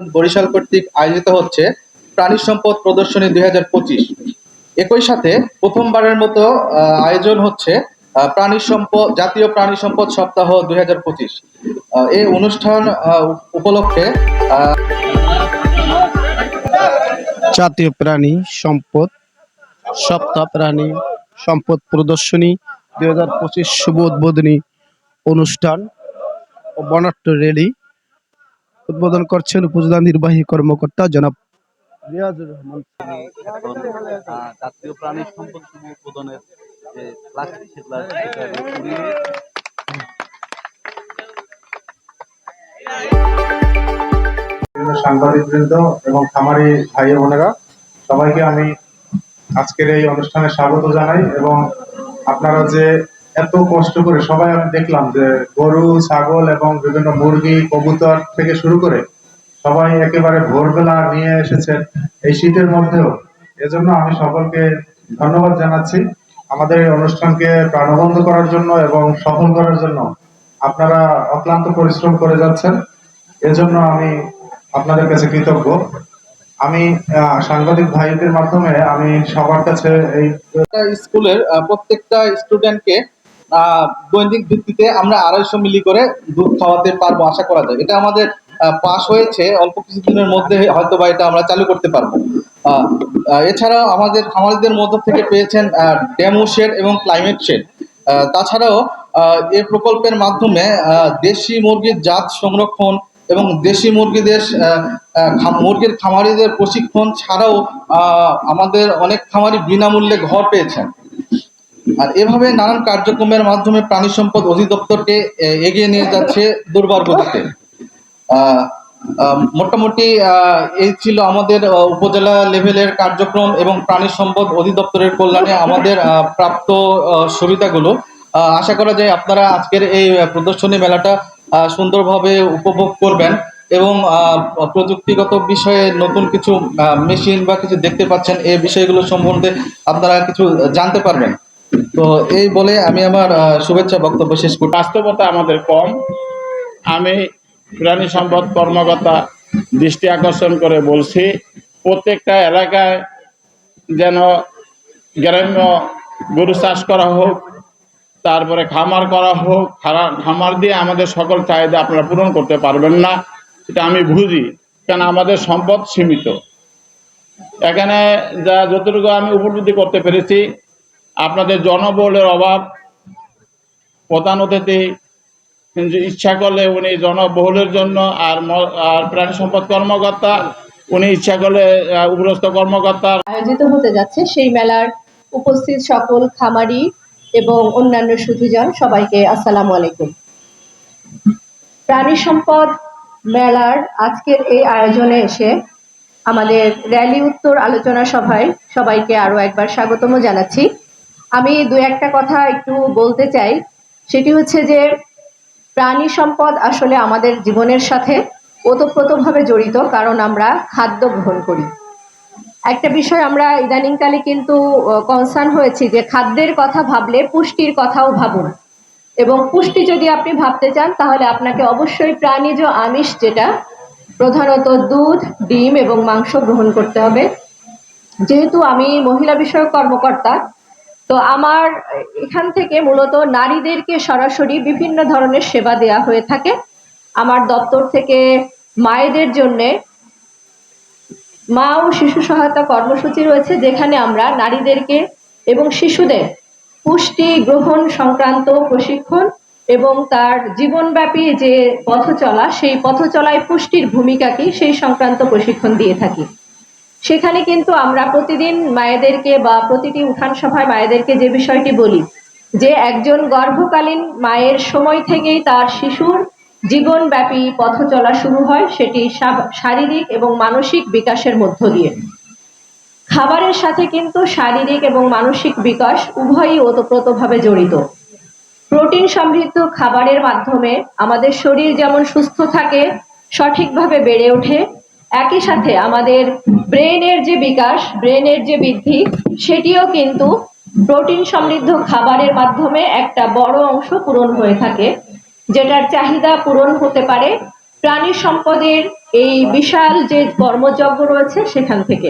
বরিশাল কর্তৃক আয়োজিত হচ্ছে প্রাণী সম্পদ প্রদর্শনী দুই হাজার পঁচিশ। একই সাথে প্রথমবারের মতো আয়োজন হচ্ছে প্রাণী সম্পদ, জাতীয় প্রাণী সম্পদ সপ্তাহ দুই এই অনুষ্ঠান উপলক্ষে জাতীয় প্রাণী সম্পদ সপ্তাহ প্রাণী সম্পদ প্রদর্শনী দুই হাজার পঁচিশ শুভ উদ্বোধনী অনুষ্ঠান বনাট্য র্যালি উদ্বোধন করছেন উপজেলা নির্বাহী কর্মকর্তা জনাব রিয়াজুর রহমান। জাতীয় প্রাণী সম্পদ উদ্বোধনের যে ক্লাসটি সেগুলা সেটা ঘুরিয়ে বিভিন্ন সাংবাদিকবৃন্দ এবং খামারি ভাই বোনেরা সবাইকে আমি আজকের এই অনুষ্ঠানে স্বাগত জানাই এবং আপনারা যে এত কষ্ট করে সবাই আমি দেখলাম যে গরু, ছাগল এবং বিভিন্ন মুরগি, কবুতর থেকে শুরু করে সবাই একেবারে ভোরবেলা নিয়ে এসেছেন এই শীতের মধ্যেও। এজন্য আমি সকলকে ধন্যবাদ জানাচ্ছি আমাদের এই অনুষ্ঠানকে প্রাণবন্ধ করার জন্য এবং সফল করার জন্য। আপনারা অক্লান্ত পরিশ্রম করে যাচ্ছেন। এজন্য আমি আপনাদের কাছে কৃতজ্ঞ। আমি সাংবাদিক ভাইদের মাধ্যমে আমি সবার কাছে এই স্কুলের প্রত্যেকটা স্টুডেন্টকে দৈনিক ভিত্তিতে আমরা আড়াইশো মিলি করে দুধ খাওয়াতে পারব, আশা করা যায়। এটা আমাদের পাস হয়েছে, অল্প কিছুদিনের মধ্যে হয়তো বা এটা আমরা চালু করতে পারব। এছাড়াও আমাদের খামারিদের মধ্য থেকে পেয়েছেন ডেমো শেড এবং ক্লাইমেট শেড। তাছাড়াও এই প্রকল্পের মাধ্যমে দেশি মুরগির জাত সংরক্ষণ এবং দেশি মুরগিদের মুরগির খামারিদের প্রশিক্ষণ ছাড়াও আমাদের অনেক খামারি বিনামূল্যে ঘর পেয়েছেন। আর এভাবে নানান কার্যক্রমের মাধ্যমে প্রাণী সম্পদ অধিদপ্তরকে এগিয়ে নিয়ে যাচ্ছে দুর্বার গতিতে মোটামুটি এই ছিল আমাদের উপজেলা লেভেলের কার্যক্রম এবং প্রাণী সম্পদ অধিদপ্তরের কল্যাণে আমাদের প্রাপ্ত সুবিধাগুলো। আশা করা যায় আপনারা আজকের এই প্রদর্শনী মেলাটা সুন্দরভাবে উপভোগ করবেন এবং প্রযুক্তিগত বিষয়ে নতুন কিছু মেশিন বা কিছু দেখতে পাচ্ছেন এই বিষয়গুলো সম্বন্ধে আপনারা কিছু জানতে পারবেন। তো এই বলে আমি আমার শুভেচ্ছা বক্তব্য শেষ করি। বাস্তবতা আমাদের কম। আমি প্রাণী সম্পদ কর্মকর্তা দৃষ্টি আকর্ষণ করে বলছি, প্রত্যেকটা এলাকায় যেন গ্রাম্য গরু চাষ করা হোক, তারপরে খামার করা হোক খামার দিয়ে আমাদের সকল চাহিদা আপনারা পূরণ করতে পারবেন না এটা আমি বুঝি, কেন আমাদের সম্পদ সীমিত। এখানে যা, যতটুকু আমি উপলব্ধি করতে পেরেছি আপনাদের জনবলের অভাব, প্রধান অতিথি ইচ্ছা করলে উনি জনবহুলের জন্য আর আর প্রাণী সম্পদ কর্মকর্তা, উনি ইচ্ছা করলে উপরস্থ কর্মকর্তা। আয়োজিত হতে যাচ্ছে সেই মেলার উপস্থিত সকল খামারি এবং অন্যান্য সুধীজন, সবাইকে আসসালামু আলাইকুম। প্রাণী সম্পদ মেলার আজকের এই আয়োজনে এসে আমাদের র্যালি উত্তর আলোচনা সভায় সবাইকে আরও একবার স্বাগতম জানাচ্ছি। আমি দু একটা কথা একটু বলতে চাই। সেটি হচ্ছে যে, প্রাণী সম্পদ আসলে আমাদের জীবনের সাথে ওতপ্রোতভাবে জড়িত, কারণ আমরা খাদ্য গ্রহণ করি। একটা বিষয় আমরা ইদানিংকালে কিন্তু কনসার্ন হয়েছি যে, খাদ্যের কথা ভাবলে পুষ্টির কথাও ভাবুন। এবং পুষ্টি যদি আপনি ভাবতে চান, তাহলে আপনাকে অবশ্যই প্রাণীজ আমিষ যেটা, প্রধানত দুধ, ডিম এবং মাংস গ্রহণ করতে হবে। যেহেতু আমি মহিলা বিষয়ক কর্মকর্তা তো আমার, এখান থেকে মূলত নারীদেরকে সরাসরি বিভিন্ন ধরনের সেবা দেয়া হয়ে থাকে। আমার দপ্তর থেকে মায়েদের জন্যে মা ও শিশু সহায়তা কর্মসূচি রয়েছে, যেখানে আমরা নারীদেরকে এবং শিশুদের পুষ্টি গ্রহণ সংক্রান্ত প্রশিক্ষণ এবং তার জীবনব্যাপী যে পথ চলা সেই পথ চলায় পুষ্টির ভূমিকা কি, সেই সংক্রান্ত প্রশিক্ষণ দিয়ে থাকি। সেখানে কিন্তু আমরা প্রতিদিন মায়েদেরকে বা প্রতিটি উঠান সভায় মায়েদেরকে যে বিষয়টি বলি, যে একজন গর্ভকালীন মায়ের সময় থেকেই তার শিশুর জীবনব্যাপী পথ চলা শুরু হয়, সেটি শারীরিক এবং মানসিক বিকাশের মধ্য দিয়ে। খাবারের সাথে কিন্তু শারীরিক এবং মানসিক বিকাশ উভয়ই ওতপ্রোতভাবে জড়িত। প্রোটিন সমৃদ্ধ খাবারের মাধ্যমে আমাদের শরীর যেমন সুস্থ থাকে, সঠিকভাবে বেড়ে ওঠে একই সাথে আমাদের ব্রেনের যে বিকাশ ব্রেনের যে বৃদ্ধি, সেটিও কিন্তু প্রোটিন সমৃদ্ধ খাবারের মাধ্যমে একটা বড় অংশ পূরণ হয়ে থাকে, যেটার চাহিদা পূরণ হতে পারে প্রাণী সম্পদের এই বিশাল যে কর্মযজ্ঞ রয়েছে সেখান থেকে।